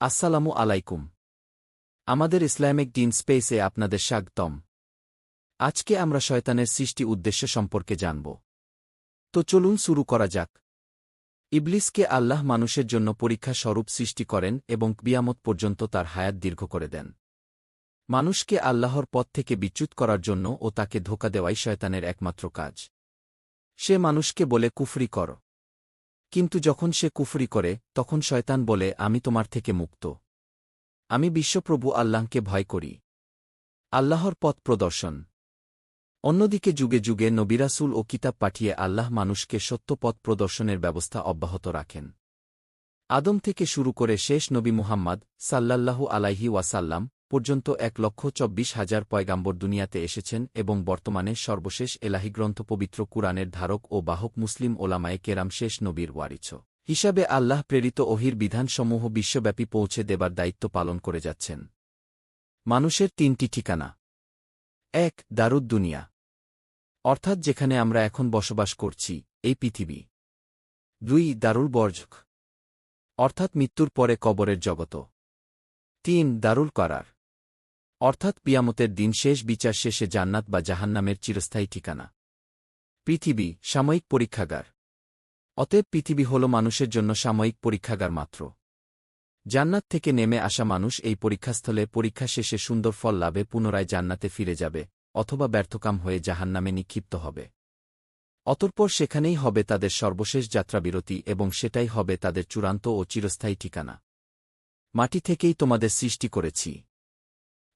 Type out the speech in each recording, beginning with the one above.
আসসালামু আলাইকুম। আমাদের ইসলামিক ডিন স্পেসে আপনাদের স্বাগতম। আজকে আমরা শয়তানের সৃষ্টি উদ্দেশ্য সম্পর্কে জানব। তো চলুন শুরু করা যাক। ইবলিসকে আল্লাহ মানুষের জন্য পরীক্ষা স্বরূপ সৃষ্টি করেন এবং বিয়ামত পর্যন্ত তার হায়াত দীর্ঘ করে দেন। মানুষকে আল্লাহর পথ থেকে বিচ্যুত করার জন্য ও তাকে ধোকা দেওয়াই শয়তানের একমাত্র কাজ। সে মানুষকে বলে, কুফরি কর। কিন্তু যখন সে কুফরি করে, তখন শয়তান বলে, আমি তোমার থেকে মুক্ত। আমি বিশ্বপ্রভু আল্লাহকে ভয় করি। আল্লাহর পথ প্রদর্শন। অন্যদিকে যুগে যুগে নবিরাসুল ও কিতাব পাঠিয়ে আল্লাহ মানুষকে সত্য পথ প্রদর্শনের ব্যবস্থা অব্যাহত রাখেন। আদম থেকে শুরু করে শেষ নবী মুহাম্মদ সাল্লাল্লাহু আলাইহি ওয়াসাল্লাম পর্যন্ত এক লক্ষ চব্বিশ হাজার পয়গাম্বর দুনিয়াতে এসেছেন এবং বর্তমানে সর্বশেষ এলাহি গ্রন্থ পবিত্র কুরআনের ধারক ও বাহক মুসলিম ওলামায়ে কেরাম শেষ নবীর ওয়ারিছ হিসাবে আল্লাহ প্রেরিত অহির বিধানসমূহ বিশ্বব্যাপী পৌঁছে দেবার দায়িত্ব পালন করে যাচ্ছেন। মানুষের তিনটি ঠিকানা। এক, দারুদ দুনিয়া। অর্থাৎ যেখানে আমরা এখন বসবাস করছি, এই পৃথিবী। দুই, দারুল বর্জক। অর্থাৎ মৃত্যুর পরে কবরের জগত। তিন, দারুল করার। অর্থাৎ পিয়ামতের দিন শেষ বিচার শেষে জান্নাত বা জাহান্নামের চিরস্থায়ী ঠিকানা। পৃথিবী সাময়িক পরীক্ষাগার। অতএব পৃথিবী হল মানুষের জন্য সাময়িক পরীক্ষাগার মাত্র। জান্নাত থেকে নেমে আসা মানুষ এই পরীক্ষাস্থলে পরীক্ষা শেষে সুন্দর ফল লাভে পুনরায় জান্নাতে ফিরে যাবে অথবা ব্যর্থকাম হয়ে জাহান্নামে নিক্ষিপ্ত হবে। অতঃপর সেখানেই হবে তাদের সর্বশেষ যাত্রাবিরতি এবং সেটাই হবে তাদের চূড়ান্ত ও চিরস্থায়ী ঠিকানা। মাটি থেকেই তোমাদের সৃষ্টি করেছি।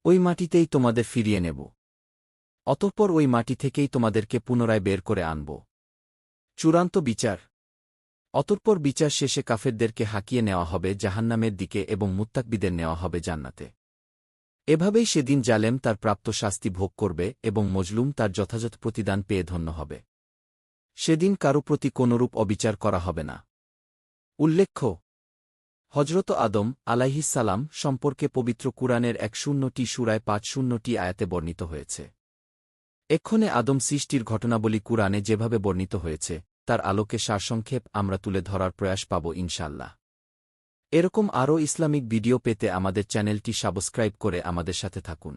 ওই মাটিতেই তোমাদের ফিরিয়ে নেব। অতঃপর ওই মাটি থেকেই তোমাদেরকে পুনরায় বের করে আনব। চূড়ান্ত বিচার। অতঃপর বিচার শেষে কাফেরদেরকে হাঁকিয়ে নেওয়া হবে জাহান্নামের দিকে এবং মুত্তাকবিদের নেওয়া হবে জান্নাতে। এভাবেই সেদিন জালেম তার প্রাপ্ত শাস্তি ভোগ করবে এবং মজলুম তার যথাযথ প্রতিদান পেয়ে ধন্য হবে। সেদিন কারও প্রতি কোনরূপ অবিচার করা হবে না। উল্লেখ্য হজরত আদম আলাইহিসালাম সম্পর্কে পবিত্র কুরআনের এক শূন্যটি সুরায় পাঁচ শূন্যটি আয়াতে বর্ণিত হয়েছে। এক্ষণে আদম সৃষ্টির ঘটনাবলী কুরআনে যেভাবে বর্ণিত হয়েছে, তার আলোকে সারসংক্ষেপ আমরা তুলে ধরার প্রয়াস পাব ইনশাল্লাহ এরকম আরও ইসলামিক ভিডিও পেতে আমাদের চ্যানেলটি সাবস্ক্রাইব করে আমাদের সাথে থাকুন।